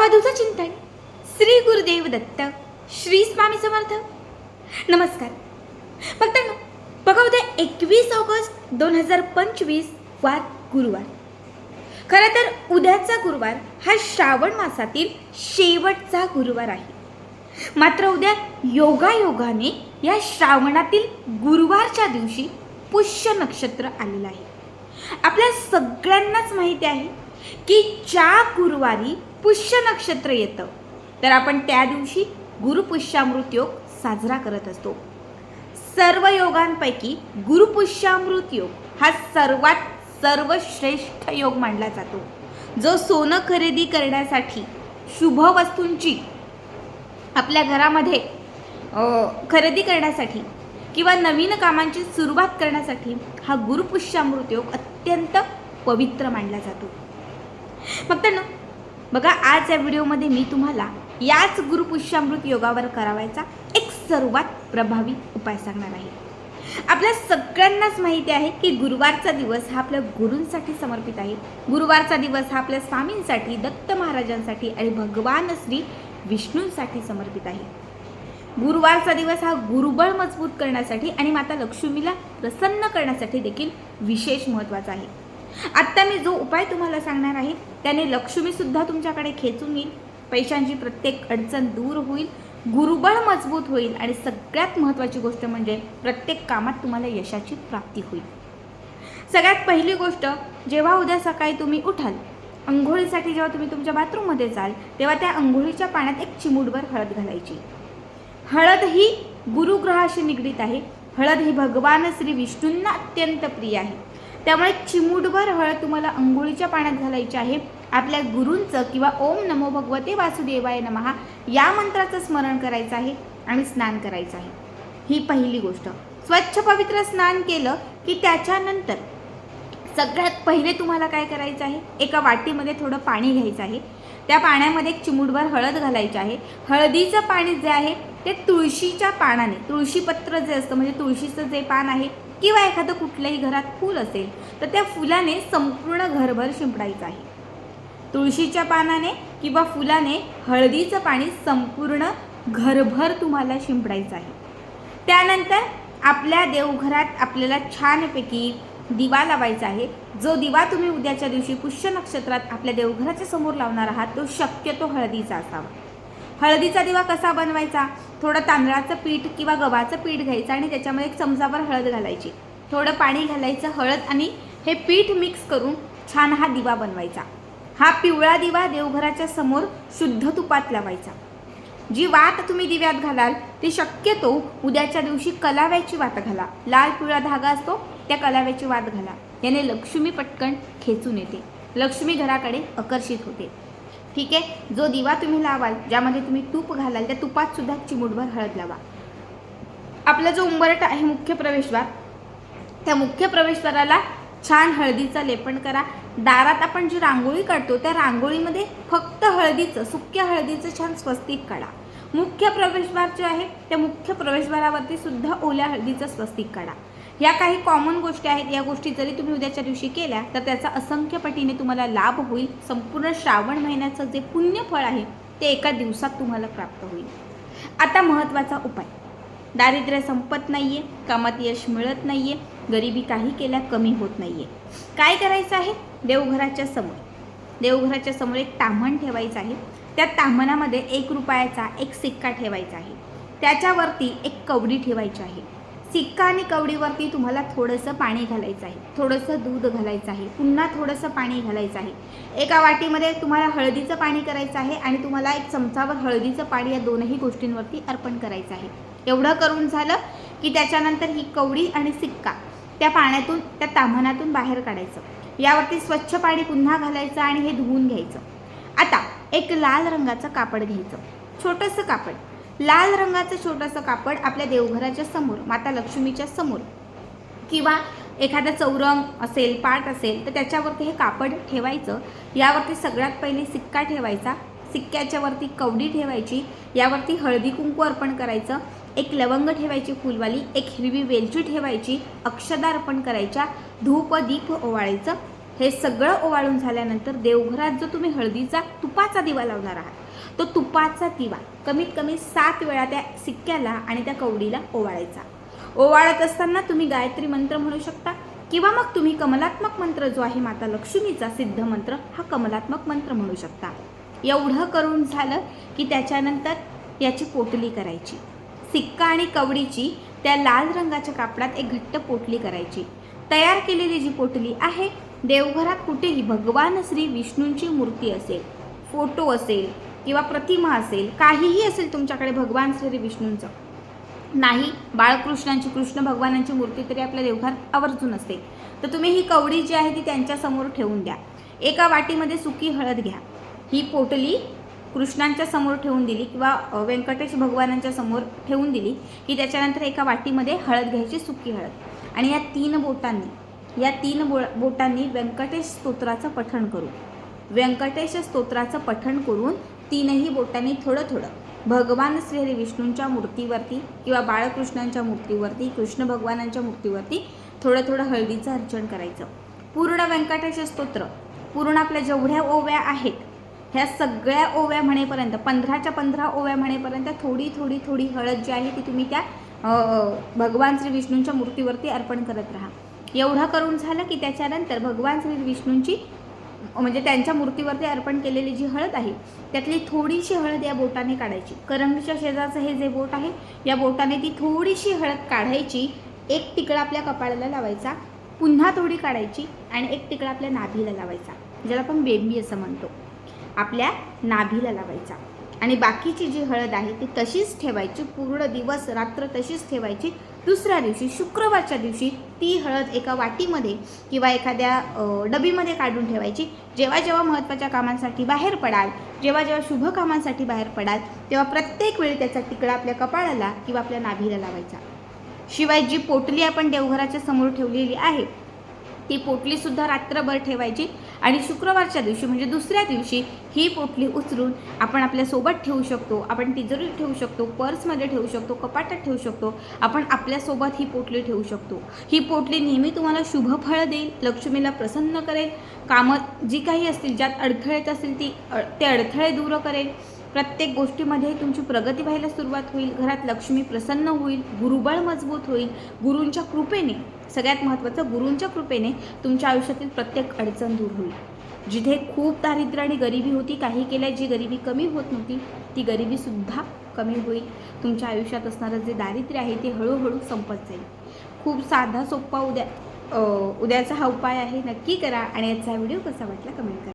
अवधूचं चिंतन श्री गुरुदेव दत्त श्री स्वामी समर्थ नमस्कार फक्त बघा उद्या एकवीस ऑगस्ट दोन हजार पंचवीस वार गुरुवार खरं तर उद्याचा गुरुवार हा श्रावण मासातील शेवटचा गुरुवार आहे मात्र उद्या योगायोगाने या श्रावणातील गुरुवारच्या दिवशी पुष्य नक्षत्र आलेलं आहे आपल्या सगळ्यांनाच माहिती आहे की ज्या गुरुवारी पुष्य नक्षत्र येतं तर आपण त्या दिवशी गुरुपुष्यामृत योग साजरा करत असतो. सर्व योगांपैकी गुरुपुष्यामृत योग हा सर्वात सर्वश्रेष्ठ योग मानला जातो. जो सोनं खरेदी करण्यासाठी शुभ वस्तूंची आपल्या घरामध्ये खरेदी करण्यासाठी किंवा नवीन कामांची सुरुवात करण्यासाठी हा गुरुपुष्यामृत योग अत्यंत पवित्र मानला जातो. फक्त ना बघा आज या व्हिडिओमध्ये मी तुम्हाला याच गुरुपुष्यामृत योगावर करावायचा एक सर्वात प्रभावी उपाय सांगणार आहे. आपल्या सगळ्यांनाच माहिती आहे की गुरुवारचा दिवस हा आपल्या गुरूंसाठी समर्पित आहे. गुरुवारचा दिवस हा आपल्या स्वामींसाठी दत्त महाराजांसाठी आणि भगवान श्री विष्णूंसाठी समर्पित आहे. गुरुवारचा दिवस हा गुरुबळ मजबूत करण्यासाठी आणि माता लक्ष्मीला प्रसन्न करण्यासाठी देखील विशेष महत्त्वाचा आहे. आत्ता मी जो उपाय तुम्हाला सांगणार आहे त्याने लक्ष्मीसुद्धा तुमच्याकडे खेचून येईल पैशांची प्रत्येक अडचण दूर होईल गुरुबळ मजबूत होईल आणि सगळ्यात महत्त्वाची गोष्ट म्हणजे प्रत्येक कामात तुम्हाला यशाची प्राप्ती होईल. सगळ्यात पहिली गोष्ट जेव्हा उद्या सकाळी तुम्ही उठाल अंघोळीसाठी जेव्हा तुम्ही तुमच्या बाथरूममध्ये जाल तेव्हा त्या अंघोळीच्या पाण्यात एक चिमूटभर हळद घालायची. हळद ही गुरुग्रहाशी निगडीत आहे. हळद ही भगवान श्री विष्णूंना अत्यंत प्रिय आहे. त्यामुळे चिमूटभर हळद तुम्हाला अंघोळीच्या पाण्यात घालायची आहे. आपल्या गुरूंचं किंवा ओम नमो भगवते वासुदेवाय नमहा या मंत्राचं स्मरण करायचं आहे आणि स्नान करायचं आहे. ही पहिली गोष्ट. स्वच्छ पवित्र स्नान केलं की त्याच्यानंतर सगळ्यात पहिले तुम्हाला काय करायचं आहे? एका वाटीमध्ये थोडं पाणी घ्यायचं आहे. त्या पाण्यामध्ये एक चिमूटभर हळद घालायची आहे. हळदीचं पाणी जे आहे ते तुळशीच्या पानाने तुळशीपत्र जे असतं म्हणजे तुळशीचं जे पान आहे किंवा एखादं कुठल्याही घरात फूल असेल तर त्या फुलाने संपूर्ण घरभर शिंपडायचं आहे. तुळशीच्या पानाने किंवा फुलाने हळदीचं पाणी संपूर्ण घरभर तुम्हाला शिंपडायचं आहे. त्यानंतर आपल्या देवघरात आपल्याला छानपैकी दिवा लावायचा आहे. जो दिवा तुम्ही उद्याच्या दिवशी पुष्य नक्षत्रात आपल्या देवघराच्या समोर लावणार आहात तो शक्यतो हळदीचा असावा. हळदीचा दिवा कसा बनवायचा? थोडं तांदळाचं पीठ किंवा गव्हाचं पीठ घ्यायचं आणि त्याच्यामध्ये एक चमचाभर हळद घालायची. थोडं पाणी घालायचं हळद आणि हे पीठ मिक्स करून छान हा दिवा बनवायचा. हा पिवळा दिवा देवघराच्या समोर शुद्ध तुपात लावायचा. जी वात तुम्ही दिव्यात घालाल ती शक्यतो उद्याच्या दिवशी कलाव्याची वात घाला. लाल पिवळा धागा असतो त्या कलाव्याची वात घाला. याने लक्ष्मी पटकन खेचून येते. लक्ष्मी घराकडे आकर्षित होते. ठीक आहे? जो दिवा तुम्ही लावाल ज्यामध्ये तुम्ही तूप घालाल त्या तुपात सुद्धा चिमूटभर हळद लावा. आपला जो उंबरट आहे मुख्य प्रवेशद्वार त्या मुख्य प्रवेशद्वाराला छान हळदीचं लेपन करा. दारात आपण जी रांगोळी काढतो त्या रांगोळीमध्ये फक्त हळदीचं सुक्या हळदीचं छान स्वस्तिक काढा. मुख्य प्रवेशद्वार जे आहे त्या मुख्य प्रवेशद्वारावरती सुद्धा ओल्या हळदीचं स्वस्तिक काढा. या काही कॉमन गोष्टी आहेत या गोष्टी जरी तुम्ही उद्याच्या दिवशी केल्या तर त्याचा असंख्य पटीने तुम्हाला लाभ होईल. संपूर्ण श्रावण महिन्याचं जे पुण्यफळ आहे ते एका दिवसात तुम्हाला प्राप्त होईल. आता महत्त्वाचा उपाय. दारिद्र्य संपत नाही आहे कामात यश मिळत नाही आहे गरिबी काही केल्या कमी होत नाही आहे काय करायचं आहे? देवघराच्या समोर. देवघराच्या समोर एक ताम्हण ठेवायचं आहे. त्या ताम्हणामध्ये एक रुपयाचा एक सिक्का ठेवायचा आहे. त्याच्यावरती एक कवडी ठेवायची आहे. सिक्का आणि कवडीवरती तुम्हाला थोडंसं पाणी घालायचं आहे. थोडंसं दूध घालायचं आहे. पुन्हा थोडंसं पाणी घालायचं आहे. एका वाटीमध्ये तुम्हाला हळदीचं पाणी करायचं आहे आणि तुम्हाला एक चमचावर हळदीचं पाणी या दोनही गोष्टींवरती अर्पण करायचं आहे. एवढं करून झालं की त्याच्यानंतर ही कवडी आणि सिक्का त्या पाण्यातून त्या ताम्हणातून बाहेर काढायचं. यावरती स्वच्छ पाणी पुन्हा घालायचं आणि हे धुवून घ्यायचं. आता एक लाल रंगाचं कापड घ्यायचं. छोटंसं कापड. लाल रंगाचं छोटंसं कापड आपल्या देवघराच्या समोर माता लक्ष्मीच्या समोर. किंवा एखादा चौरंग असेल पाट असेल तर त्याच्यावरती हे कापड ठेवायचं. यावरती सगळ्यात पहिले सिक्का ठेवायचा. सिक्क्याच्या वरती कवडी ठेवायची. यावरती हळदी कुंकू अर्पण करायचं. एक लवंग ठेवायची फुलवाली. एक हिरवी वेलची ठेवायची. अक्षदा अर्पण करायच्या. धूप दीप ओवाळायचं. हे सगळं ओवाळून झाल्यानंतर देवघरात जो तुम्ही हळदीचा तुपाचा दिवा लावणार आहात तो तुपाचा दिवा कमीत कमी सात वेळा त्या सिक्क्याला आणि त्या कवडीला ओवाळायचा. ओवाळत असताना तुम्ही गायत्री मंत्र म्हणू शकता किंवा मग तुम्ही कमलात्मक मंत्र जो आहे माता लक्ष्मीचा सिद्ध मंत्र हा कमलात्मक मंत्र म्हणू शकता. एवढं करून झालं की त्याच्यानंतर याची पोटली करायची. सिक्का आणि कवडीची त्या लाल रंगाच्या कापडात एक घट्ट पोटली करायची. तयार केलेली जी पोटली आहे देवघरात कुठेही भगवान श्री विष्णूंची मूर्ती असेल फोटो असेल किंवा प्रतिमा असेल काहीही असेल तुमच्याकडे भगवान श्री विष्णूंचं. नाही बाळकृष्णांची कृष्ण भगवानांची मूर्ती तरी आपल्या देवघरात आवर्जून असते. तर तुम्ही ही कवडी जी आहे ती त्यांच्यासमोर ठेवून द्या. एका वाटीमध्ये सुकी हळद घ्या. ही पोटली कृष्णांच्या समोर ठेवून दिली किंवा व्यंकटेश भगवानांच्या समोर ठेवून दिली की त्याच्यानंतर एका वाटीमध्ये हळद घ्यायची सुकी हळद. आणि या तीन बोटांनी या तीन बो बोटांनी व्यंकटेश स्तोत्राचं पठण करू. व्यंकटेश स्तोत्राचं पठण करून तीनही बोटांनी थोडं थोडं भगवान श्रीहरी विष्णूंच्या मूर्तीवरती किंवा बाळकृष्णांच्या मूर्तीवरती कृष्ण भगवानांच्या मूर्तीवरती थोडं थोडं हळदीचं अर्चन करायचं. पूर्ण व्यंकटेश स्तोत्र पूर्ण आपल्या जेवढ्या ओव्या आहेत ह्या सगळ्या ओव्या म्हणेपर्यंत पंधराच्या पंधरा ओव्या म्हणेपर्यंत थोडी थोडी थोडी हळद जी आहे ती तुम्ही त्या भगवान श्री विष्णूंच्या मूर्तीवरती अर्पण करत राहा. एवढं करून झालं की त्याच्यानंतर भगवान श्री विष्णूंची म्हणजे त्यांच्या मूर्तीवरती अर्पण केलेली जी हळद आहे त्यातली थोडीशी हळद या बोटाने काढायची. करंगच्या शेजारचं हे जे बोट आहे या बोटाने ती थोडीशी हळद काढायची. एक तिकडा आपल्या कपाळाला लावायचा पुन्हा थोडी काढायची आणि एक तिकडा आपल्या नाभीला लावायचा ज्याला आपण बेंबी असं म्हणतो. आपल्या नाभीला लावायचा. आणि बाकीची जी हळद आहे ती तशीच ठेवायची पूर्ण दिवस रात्र तशीच ठेवायची. दुसऱ्या दिवशी शुक्रवारच्या दिवशी ती हळद एका वाटीमध्ये किंवा एखाद्या डबीमध्ये काढून ठेवायची. जेव्हा जेव्हा महत्त्वाच्या कामांसाठी बाहेर पडाल जेव्हा जेव्हा शुभ कामांसाठी बाहेर पडाल तेव्हा प्रत्येक वेळी त्याचा तिकडा आपल्या कपाळाला किंवा आपल्या नाभीला लावायचा. शिवाय जी पोटली आपण देवघराच्या समोर ठेवलेली आहे ती पोटलीसुद्धा रात्रभर ठेवायची. आणि शुक्रवारच्या दिवशी म्हणजे दुसऱ्या दिवशी ही पोटली उचलून आपण आपल्यासोबत ठेवू शकतो. आपण तिजोरीत ठेवू शकतो पर्समध्ये ठेवू शकतो कपाटात ठेवू शकतो. आपण आपल्यासोबत ही पोटली ठेवू शकतो. ही पोटली नेहमी तुम्हाला शुभफळ देईल लक्ष्मीला प्रसन्न करेल. कामं जी काही असतील ज्यात अडथळे येत असतील ती ते अडथळे दूर करेल. प्रत्येक गोष्टीमध्ये तुमची प्रगती व्हायला सुरुवात होईल घरात लक्ष्मी प्रसन्न होईल गुरुबळ मजबूत होईल. गुरूंच्या कृपेने सगळ्यात महत्त्वाचं गुरूंच्या कृपेने तुमच्या आयुष्यातील प्रत्येक अडचण दूर होईल. जिथे खूप दारिद्र्य आणि गरिबी होती काही केल्या जी गरिबी कमी होत नव्हती ती गरिबीसुद्धा कमी होईल. तुमच्या आयुष्यात असणारं जे दारिद्र्य आहे ते हळूहळू संपत जाईल. खूप साधा सोपा उद्या उद्याचा हा उपाय आहे. नक्की करा आणि याचा व्हिडिओ कसा वाटला कमेंट करा.